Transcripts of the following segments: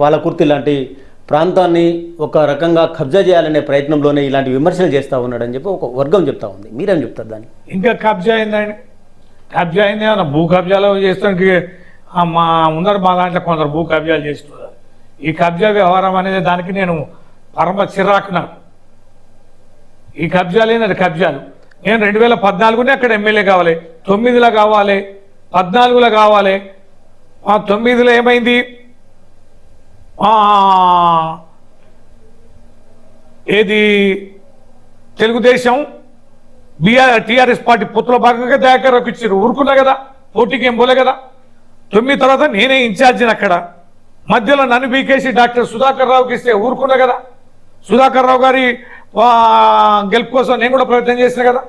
పాలకుర్తి లాంటి ప్రాంతాన్ని ఒక రకంగా కబ్జా చేయాలనే ప్రయత్నంలోనే ఇలాంటి విమర్శలు చేస్తూ ఉన్నాడని చెప్పి ఒక వర్గం చెప్తా ఉంది. మీరేం చెప్తారు దాన్ని? ఇంకా కబ్జా అయిందండి కబ్జా అయింది? ఏమన్నా భూ కబ్జాలు చేస్తానికి మా ఉన్నారు మా దాంట్లో కొందరు భూ కబ్జాలు చేస్తున్నారు. ఈ కబ్జా వ్యవహారం అనేది దానికి నేను పరమ చిరాకు నాకు ఈ కబ్జాలు అది కబ్జాలు. నేను రెండు వేల పద్నాలుగునే అక్కడ ఎమ్మెల్యే కావాలి. తొమ్మిదిలో కావాలి. పద్నాలుగులో కావాలి. తొమ్మిదిలో ఏమైంది? ఏది? తెలుగుదేశం బీఆర్ టీఆర్ఎస్ పార్టీ పొత్తుల భాగంగా దయాకర్రావుకి ఇచ్చారు ఊరుకున్నా కదా పోటీకి ఏం పోలే కదా. తొమ్మిది తర్వాత నేనే ఇన్ఛార్జిని అక్కడ. మధ్యలో నన్ను బీకేసి డాక్టర్ సుధాకర్ రావుకి ఇస్తే ఊరుకున్నా కదా. సుధాకర్ రావు గారి గెలుపు కోసం నేను కూడా ప్రయత్నం చేసిన కదా.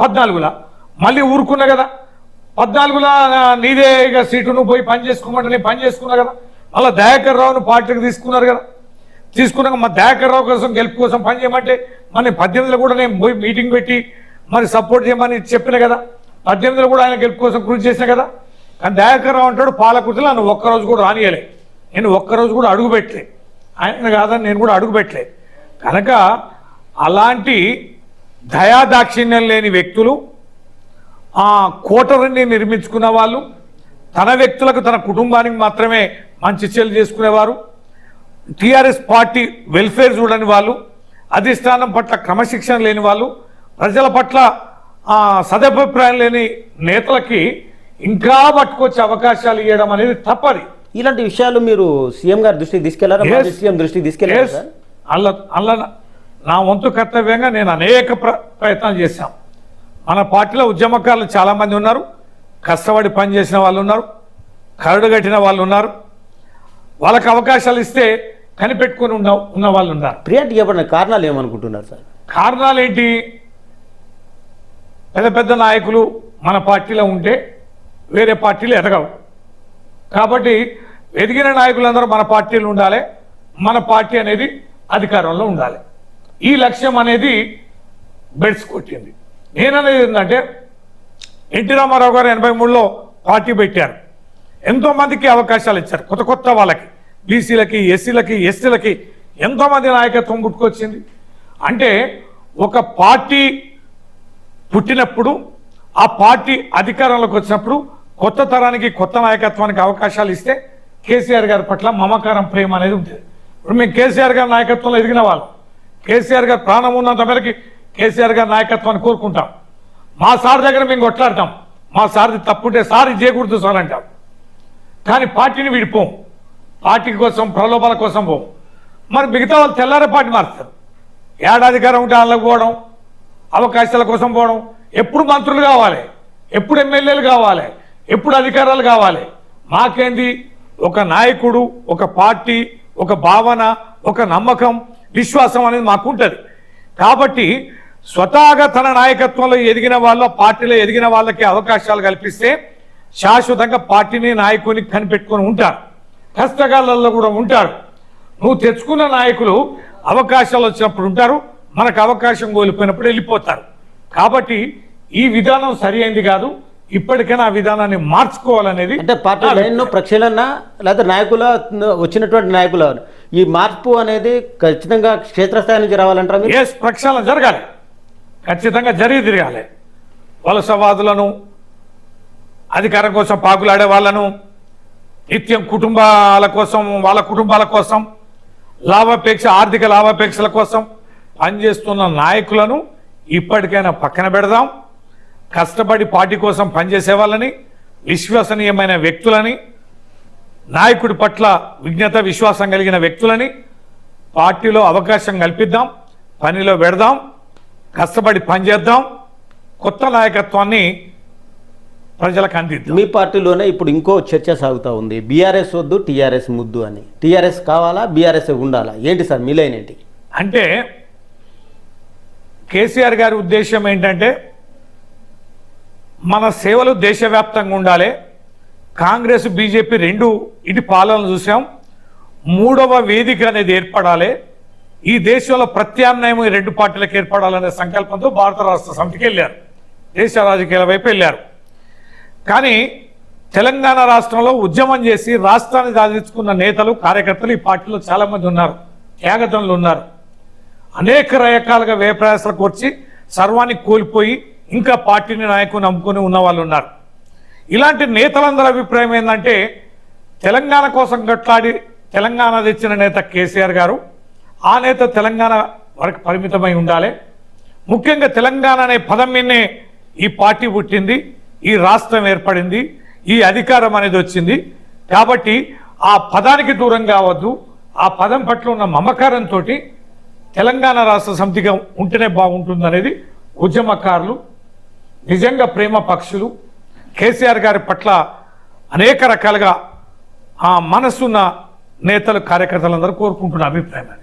పద్నాలుగులా. మళ్ళీ ఊరుకున్నా కదా. పద్నాలుగులా నీదే ఇక సీటు నువ్వు పోయి పని చేసుకోమంటే నేను పని చేసుకున్నా కదా. అలా దయాకర్ రావును పార్టీకి తీసుకున్నారు కదా. తీసుకున్నాక మా దయాకర్ రావు కోసం గెలుపు కోసం పని చేయమంటే మరి పద్దెనిమిదిలో కూడా నేను పోయి మీటింగ్ పెట్టి మరి సపోర్ట్ చేయమని చెప్పిన కదా. పద్దెనిమిదిలో కూడా ఆయన గెలుపు కోసం కృషి చేసిన కదా. కానీ దయాకర్ రావు అంటాడు పాలకుర్తిలో నన్ను ఒక్కరోజు కూడా రానియలే. నేను ఒక్కరోజు కూడా అడుగు పెట్టలే. ఆయన కాదని నేను కూడా అడుగు పెట్టలే. కనుక అలాంటి దయాదాక్షిణ్యం లేని వ్యక్తులు ఆ కోటరిని నిర్మించుకున్న వాళ్ళు తన వ్యక్తులకు తన కుటుంబానికి మాత్రమే మంచి చెల్లు చేసుకునేవారు. టీఆర్ఎస్ పార్టీ వెల్ఫేర్ చూడని వాళ్ళు అధిష్టానం పట్ల క్రమశిక్షణ లేని వాళ్ళు ప్రజల పట్ల సదభిప్రాయం లేని నేతలకి ఇంకా పట్టుకొచ్చే అవకాశాలు ఇవ్వడం అనేది తప్పది. ఇలాంటి విషయాలు మీరు సీఎం గారి దృష్టికి తీసుకెళ్ళారా? సీఎం దృష్టికి తీసుకెళ్ళారా అల్ల అల్ల నా వంతు కర్తవ్యంగా నేను అనేక ప్ర ప్రయత్నాలు చేశాం. మన పార్టీలో ఉద్యమకారులు చాలామంది ఉన్నారు. కష్టపడి పనిచేసిన వాళ్ళు ఉన్నారు. కరడు కట్టిన వాళ్ళు ఉన్నారు. వాళ్ళకి అవకాశాలు ఇస్తే కనిపెట్టుకుని ఉన్న ఉన్న వాళ్ళు ఉన్నారు. ప్రియారిటీ ఇవ్వబడిన కారణాలు ఏమనుకుంటున్నారు సార్? కారణాలు ఏంటి పెద్ద పెద్ద నాయకులు మన పార్టీలో ఉంటే వేరే పార్టీలు ఎదగవు. కాబట్టి ఎదిగిన నాయకులందరూ మన పార్టీలు ఉండాలి. మన పార్టీ అనేది అధికారంలో ఉండాలి. ఈ లక్ష్యం అనేది బెడ్స్ కొట్టింది. నేననేది ఏంటంటే ఎన్టీ రామారావు గారు ఎనభై మూడులో పార్టీ పెట్టారు. ఎంతో మందికి అవకాశాలు ఇచ్చారు. కొత్త కొత్త వాళ్ళకి. బీసీలకి ఎస్సీలకి ఎస్టీలకి ఎంతోమంది నాయకత్వం పుట్టుకొచ్చింది అంటే ఒక పార్టీ పుట్టినప్పుడు ఆ పార్టీ అధికారంలోకి వచ్చినప్పుడు కొత్త తరానికి కొత్త నాయకత్వానికి అవకాశాలు ఇస్తే కేసీఆర్ గారి పట్ల మమకారం ప్రేమ అనేది ఉంటుంది. ఇప్పుడు మేము కేసీఆర్ గారి నాయకత్వంలో ఎదిగిన వాళ్ళం. కేసీఆర్ గారు ప్రాణం ఉన్నంత మేరకి కేసీఆర్ గారి నాయకత్వాన్ని కోరుకుంటాం. మా సార్ దగ్గర మేము కొట్లాడతాం. మా సార్ది తప్పుంటే సార్ చేయకూడదు సార్ అంటాం. కానీ పార్టీని విడిపోం. పార్టీ కోసం ప్రలోభాల కోసం పోం మరి మిగతా వాళ్ళు తెల్లారే పార్టీ మారుస్తారు. ఏడాధికారం ఉంటే వాళ్ళకి పోవడం అవకాశాల కోసం పోవడం ఎప్పుడు మంత్రులు కావాలి ఎప్పుడు ఎమ్మెల్యేలు కావాలి ఎప్పుడు అధికారాలు కావాలి. మాకేంది? ఒక నాయకుడు ఒక పార్టీ ఒక భావన ఒక నమ్మకం విశ్వాసం అనేది మాకు ఉంటుంది కాబట్టి స్వతహాగా తన నాయకత్వంలో ఎదిగిన వాళ్ళ పార్టీలో ఎదిగిన వాళ్ళకి అవకాశాలు కల్పిస్తే శాశ్వతంగా పార్టీని నాయకుని కనిపెట్టుకొని ఉంటారు. కష్టకాలలో కూడా ఉంటారు. నువ్వు తెచ్చుకున్న నాయకులు అవకాశాలు వచ్చినప్పుడు ఉంటారు. మనకు అవకాశం కోల్పోయినప్పుడు వెళ్ళిపోతారు. కాబట్టి ఈ విధానం సరి అయింది కాదు. ఇప్పటికైనా ఆ విధానాన్ని మార్చుకోవాలనేది అంటే పార్టీ నా లైన్ ప్రక్షాళన లేదా నాయకుల వచ్చినటువంటి నాయకుల ఈ మార్పు అనేది ఖచ్చితంగా క్షేత్రస్థాయి నుంచి రావాలంటారా ఎస్ ప్రక్షాళన జరగాలి. ఖచ్చితంగా జరిగి తిరగాలి వలసవాదులను అధికారం కోసం పాకులాడే వాళ్ళను నిత్యం కుటుంబాల కోసం వాళ్ళ కుటుంబాల కోసం లాభాపేక్ష ఆర్థిక లాభాపేక్షల కోసం పనిచేస్తున్న నాయకులను ఇప్పటికైనా పక్కన పెడదాం. కష్టపడి పార్టీ కోసం పనిచేసే వాళ్ళని విశ్వసనీయమైన వ్యక్తులని నాయకుడి పట్ల విజ్ఞత విశ్వాసం కలిగిన వ్యక్తులని పార్టీలో అవకాశం కల్పిద్దాం పనిలో పెడదాం కష్టపడి పనిచేద్దాం. కొత్త నాయకత్వాన్ని ప్రజలకు అందిద్దాం మీ పార్టీలోనే ఇప్పుడు ఇంకో చర్చ సాగుతూ ఉంది. బీఆర్ఎస్ వద్దు టీఆర్ఎస్ ముద్దు అని. టీఆర్ఎస్ కావాలా బీఆర్ఎస్ ఉండాలా? ఏంటి సార్ మీ లైన్ ఏంటి? అంటే కేసీఆర్ గారి ఉద్దేశం ఏంటంటే మన సేవలు దేశవ్యాప్తంగా ఉండాలి. కాంగ్రెస్ బీజేపీ రెండు ఇటు పాలన చూసాం. మూడవ వేదిక అనేది ఏర్పడాలి. ఈ దేశంలో ప్రత్యామ్నాయం ఈ రెండు పార్టీలకు ఏర్పడాలనే సంకల్పంతో భారత రాష్ట్ర సమితికి వెళ్ళారు. దేశ రాజకీయాల వైపు వెళ్ళారు. కానీ తెలంగాణ రాష్ట్రంలో ఉద్యమం చేసి రాష్ట్రాన్ని సాధించుకున్న నేతలు కార్యకర్తలు ఈ పార్టీలో చాలామంది ఉన్నారు. త్యాగతంలో ఉన్నారు. అనేక రకాలుగా వేప్రయాసలకు వచ్చి సర్వాన్ని కోల్పోయి ఇంకా పార్టీని నాయకుని నమ్ముకొని ఉన్న వాళ్ళు ఉన్నారు. ఇలాంటి నేతలందరి అభిప్రాయం ఏంటంటే తెలంగాణ కోసం గట్లాడి తెలంగాణ తెచ్చిన నేత కేసీఆర్ గారు ఆ నేత తెలంగాణ వరకు పరిమితమై ఉండాలి. ముఖ్యంగా తెలంగాణ అనే పదం మీదనే ఈ పార్టీ పుట్టింది. ఈ రాష్ట్రం ఏర్పడింది ఈ అధికారం అనేది వచ్చింది. కాబట్టి ఆ పదానికి దూరం కావద్దు. ఆ పదం పట్ల ఉన్న మమకారంతో తెలంగాణ రాష్ట్ర సమితిగా ఉంటేనే బాగుంటుంది అనేది ఉద్యమకారులు నిజంగా ప్రేమ పక్షులు కేసీఆర్ గారి పట్ల అనేక రకాలుగా ఆ మనసున్న నేతలు కార్యకర్తలందరూ కోరుకుంటున్న అభిప్రాయం